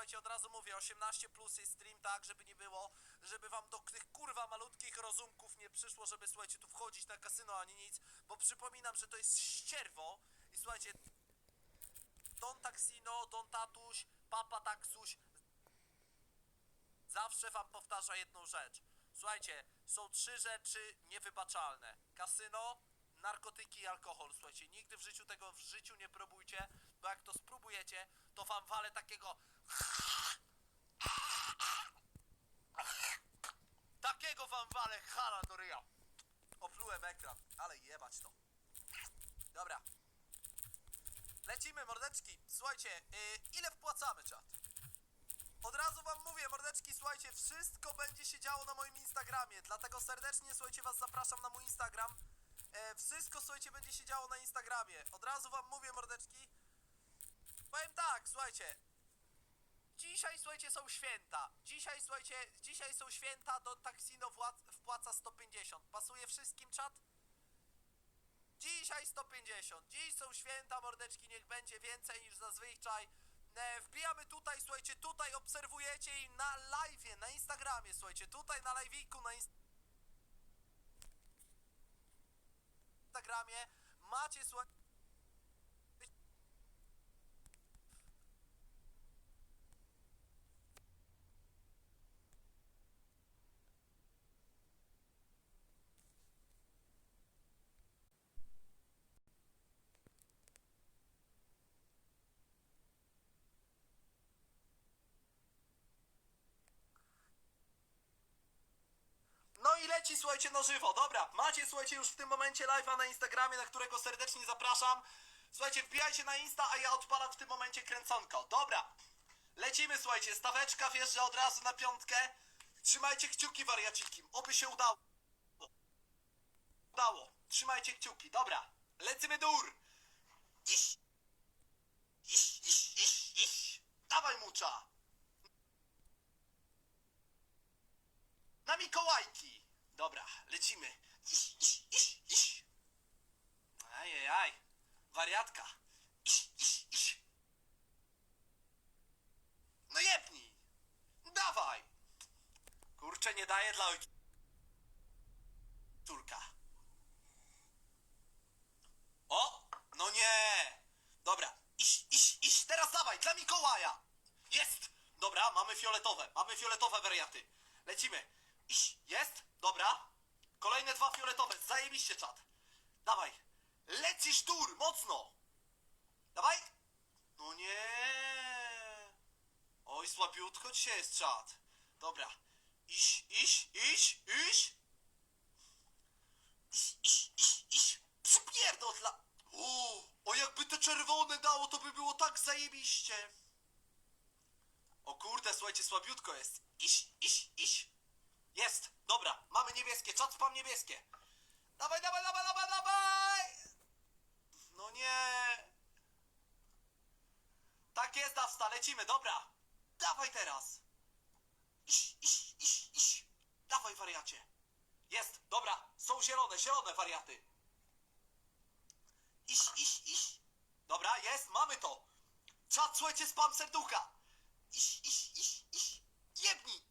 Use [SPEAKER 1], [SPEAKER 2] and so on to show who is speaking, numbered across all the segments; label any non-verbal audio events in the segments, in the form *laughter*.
[SPEAKER 1] słuchajcie, od razu mówię, 18 plus jest stream, tak, żeby nie było, żeby wam do tych kurwa malutkich rozumków nie przyszło, żeby, słuchajcie, tu wchodzić na kasyno ani nic, bo przypominam, że to jest ścierwo i słuchajcie, Don Taxino, Don Tatuś, Papa Taxuś zawsze wam powtarza jedną rzecz. Słuchajcie, są trzy rzeczy niewybaczalne. Kasyno, narkotyki i alkohol. Słuchajcie, nigdy w życiu tego w życiu nie próbujcie, bo jak to spróbujecie, to wam wale takiego takiego wam wale hala do ryja. Oplułem ekran, ale jebać to. Dobra. Lecimy, mordeczki. Słuchajcie, yy, ile wpłacamy, czat? Od razu wam mówię, mordeczki, słuchajcie, wszystko będzie się działo na moim Instagramie, dlatego serdecznie, słuchajcie, was zapraszam na mój Instagram. E, wszystko, słuchajcie, będzie się działo na Instagramie. Od razu wam mówię, mordeczki. Powiem tak, słuchajcie. Dzisiaj, słuchajcie, są święta. Dzisiaj, słuchajcie, dzisiaj są święta, do wła- wpłaca 150. Pasuje wszystkim, czat? Dzisiaj 150. Dziś są święta, mordeczki, niech będzie więcej niż zazwyczaj. E, wbijamy tutaj, słuchajcie, tutaj obserwujecie i na live'ie, na Instagramie, słuchajcie, tutaj na live'iku, na Instagramie macie, słuchajcie, No i leci, słuchajcie, na żywo. Dobra, macie, słuchajcie, już w tym momencie live'a na Instagramie, na którego serdecznie zapraszam. Słuchajcie, wbijajcie na Insta, a ja odpalam w tym momencie kręconko. Dobra, lecimy, słuchajcie, staweczka wjeżdża od razu na piątkę. Trzymajcie kciuki, wariaciki, oby się udało. Udało, trzymajcie kciuki, dobra. Lecimy dur. Iś. Iś, iś, iś, iś. Dawaj, mucza. Na Mikołajki! Dobra, lecimy. Iś, iś, iś, iś. Wariatka. Iś, iś, iś. No jebnij! Dawaj! Kurczę, nie daje dla ojca. Córka. O! No nie! Dobra, iś, iś, iś, teraz dawaj, dla Mikołaja! Jest! Dobra, mamy fioletowe, mamy fioletowe wariaty. Lecimy. Iś, jest? Dobra. Kolejne dwa fioletowe, zajebiście czat. Dawaj. Lecisz dur, mocno. Dawaj. No nie. Oj, słabiutko dzisiaj jest czat. Dobra. Iś, iś, iś. Iś, iś, iś, iś. Przypierdol dla... O, o jakby te czerwone dało, to by było tak zajebiście. O kurde, słuchajcie, słabiutko jest. Iś, iś, iś. Jest, dobra, mamy niebieskie, czat spam niebieskie. Dawaj, dawaj, dawaj, dawaj, dawaj! No nie. Tak jest, Dawsta, lecimy, dobra. Dawaj teraz. Iś, iś, iś, iś. Dawaj, wariacie. Jest, dobra, są zielone, zielone wariaty. Iś, iś, iś. Dobra, jest, mamy to. Czat, słuchajcie, spam serducha. Iś, iś, iś, iś. Jebnij.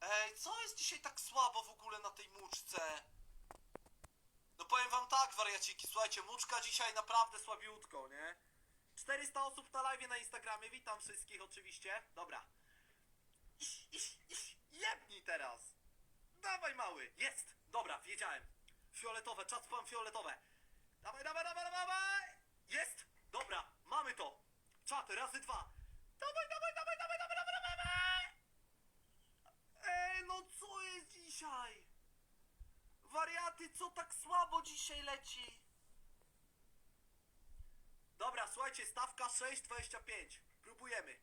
[SPEAKER 1] Ej, co jest dzisiaj tak słabo w ogóle na tej muczce? Powiem wam tak, wariaciki, słuchajcie, muczka dzisiaj naprawdę słabiutko, nie? 400 osób na live na Instagramie, witam wszystkich oczywiście. Dobra. Iś, iś, iś, jebnij teraz! Dawaj mały, jest! Dobra, wiedziałem. Fioletowe, czas pan fioletowe. Dawaj, dawaj, dawaj, dawaj, dawaj! Jest! Dobra, mamy to. Czat, razy dwa. Dawaj, dawaj, dawaj, dawaj, dawaj, dawaj, dawaj! Ej, no co jest dzisiaj? Wariaty, co tak słabo dzisiaj leci? Dobra, słuchajcie, stawka 6,25. Próbujemy.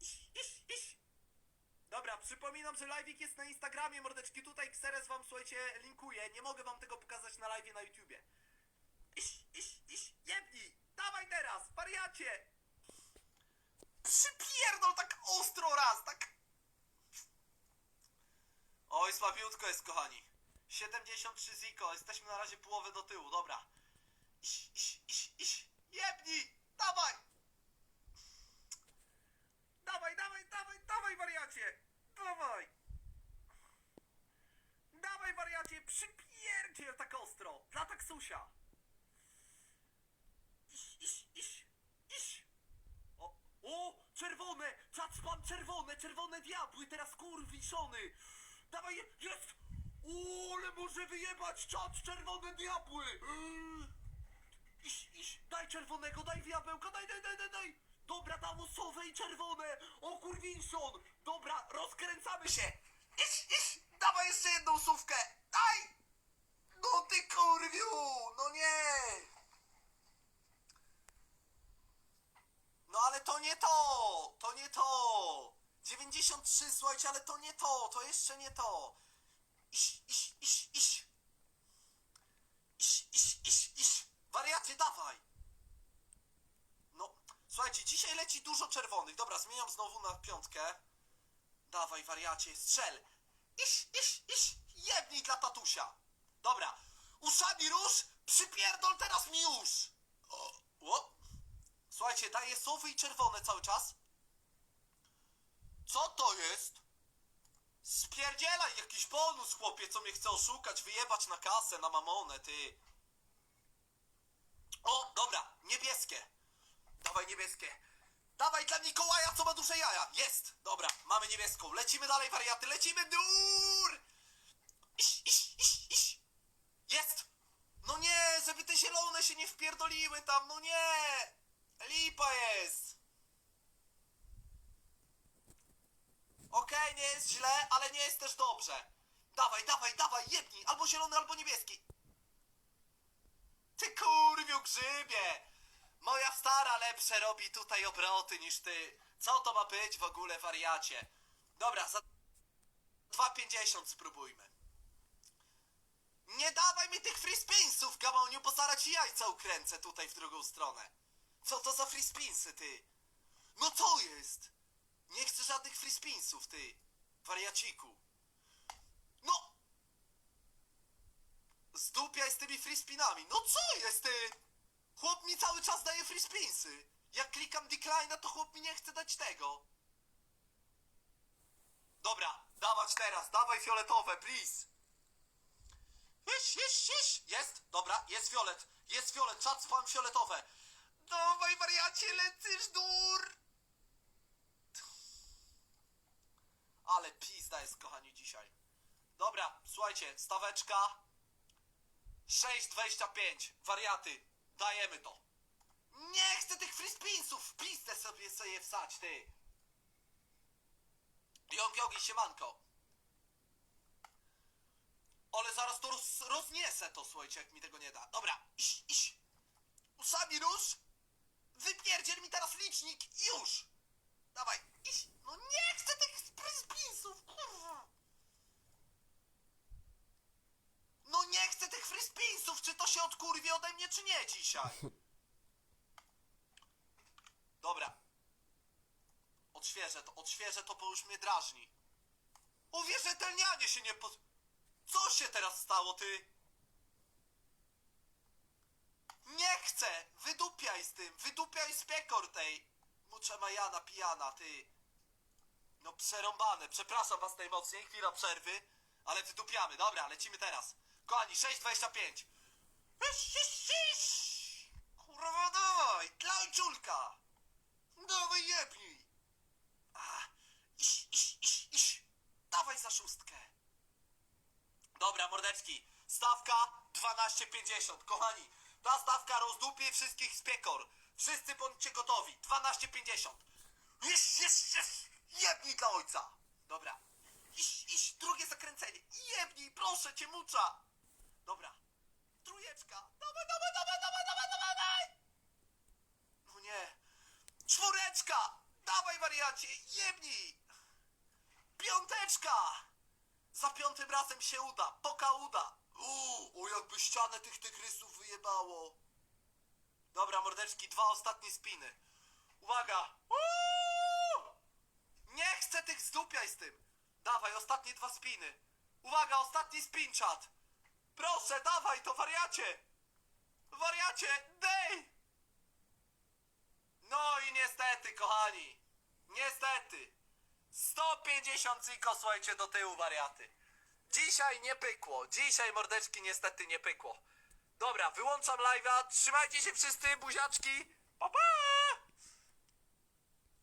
[SPEAKER 1] Iś, iś, iś. Dobra, przypominam, że live'ik jest na Instagramie, mordeczki. Tutaj Xeres wam, słuchajcie, linkuje. Nie mogę wam tego pokazać na live'ie na YouTubie. Iś, iś, iś, jebnij! Dawaj teraz, wariacie! Przypierdol tak ostro raz, tak... Oj, słabiutko jest, kochani. 73 Ziko, jesteśmy na razie połowę do tyłu, dobra. Iś, iś, iś, iś. Jebni! Dawaj! Dawaj, dawaj, dawaj, dawaj, wariacie! Dawaj! Dawaj, wariacie, przypierdziel tak ostro! Dla taksusia! Iś, iś, iś, iś! O, o
[SPEAKER 2] czerwone! Czacz pan czerwone, czerwone diabły, teraz kurwiszony! Dawaj, jest! O, ale może wyjebać czat czerwone diabły! Yy. Iś, iś, daj czerwonego, daj diabełka, daj, daj, daj, daj, daj! Dobra, dam osowe i czerwone! O kurwiszon! Dobra, rozkręcamy się!
[SPEAKER 1] Iś, iś, dawaj jeszcze jedną słówkę. Daj! No ty kurwiu, no nie. No ale to nie to, to nie to. 93, słuchajcie, ale to nie to, to jeszcze nie to. Iś, iś, iś, iś. Iś, iś, iś, iś. Dawaj. No, słuchajcie, dzisiaj leci dużo czerwonych. Dobra, zmieniam znowu na piątkę. Dawaj, wariacie, strzel! Iś, iś, iś! Jebnij dla tatusia! Dobra, uszami róż, przypierdol teraz mi już! O, o. Słuchajcie, daję sowy i czerwone cały czas. Co to jest? Spierdzielaj jakiś bonus, chłopie, co mnie chce oszukać, wyjebać na kasę, na mamonę, ty. O, dobra, niebieskie. Dawaj niebieskie. Dawaj dla Mikołaja, co ma duże jaja. Jest. Dobra, mamy niebieską. Lecimy dalej, wariaty. Lecimy. Dur! Iś, iś, iś, iś. Jest. No nie, żeby te zielone się nie wpierdoliły tam. No nie. Lipa jest. Okej, nie jest źle, ale nie jest też dobrze. Dawaj, dawaj, dawaj, jebnij. Albo zielony, albo niebieski. Ty kurwiu grzybie! Moja stara lepsze robi tutaj obroty niż ty. Co to ma być w ogóle, wariacie? Dobra, za 2,50 spróbujmy. Nie dawaj mi tych free spinsów, gamoniu, bo zaraz ci jajca ukręcę tutaj w drugą stronę. Co to za free spinsy, ty? No co jest? Nie chcę żadnych free spinsów, ty. Wariaciku. No! Zdupiaj z tymi free spinami. No co jest, ty? Chłop mi cały czas daje free spinsy. Jak klikam decline, to chłop mi nie chce dać tego. Dobra, dawać teraz, dawaj fioletowe, please. Iś, iś, iś. Jest, dobra, jest fiolet. Jest fiolet, czat spam fioletowe. Dawaj, wariacie, lecysz dur. Ale pizda jest, kochani, dzisiaj. Dobra, słuchajcie, staweczka. 6,25. Wariaty. Dajemy to. Nie chcę tych free spinsów. W pizdę sobie sobie wsać, ty. Jong Jogi, siemanko. Ale zaraz to roz, rozniesę to, słuchajcie, jak mi tego nie da. Dobra, iś, iś. Usami róż. Wypierdziel mi teraz licznik już. Dawaj, iś. No nie chcę tych free spinsów, kurwa. No nie chcę tych free spinsów, czy to się odkurwie ode mnie, czy nie dzisiaj? *laughs* Dobra. Odświeżę to, odświeżę to, bo już mnie drażni. Uwierzytelnianie się nie po... Co się teraz stało, ty? Nie chcę! Wydupiaj z tym! Wydupiaj z piekor tej! Mucze Majana pijana, ty! No przerąbane, przepraszam was najmocniej, chwila przerwy, ale wydupiamy, dobra, lecimy teraz. Kochani, 6.25. Iś, iś, iś. Kurwa, dawaj, dla ojczulka. Dawaj, jebnij. A, iś, iś, iś, iś. Dawaj za szóstkę. Dobra, mordeczki, stawka 12.50. Kochani, ta stawka rozdupie wszystkich z piekor. Wszyscy bądźcie gotowi. 12.50. Iś, iś, iś. Jebnij dla ojca. Dobra. Iś, iś, drugie zakręcenie. Jebnij, proszę cię, mucza. Dobra. Trójeczka. Dawaj, dawaj, dawaj, dawaj, dawaj, dawaj, dawaj. No nie. Czwóreczka. Dawaj, wariacie, jebnij. Piąteczka. Za piątym razem się uda. Poka uda. Uuu, o jakby ścianę tych tygrysów wyjebało. Dobra, mordeczki, dwa ostatnie spiny. Uwaga. Uuu! Nie chcę tych zdupiaj z tym. Dawaj, ostatnie dwa spiny. Uwaga, ostatni spin chat. Proszę, dawaj to, wariacie. Wariacie, dej. No i niestety, kochani. Niestety. 150 ziko, słuchajcie, do tyłu, wariaty. Dzisiaj nie pykło. Dzisiaj, mordeczki, niestety nie pykło. Dobra, wyłączam live'a. Trzymajcie się wszyscy, buziaczki. Pa, pa!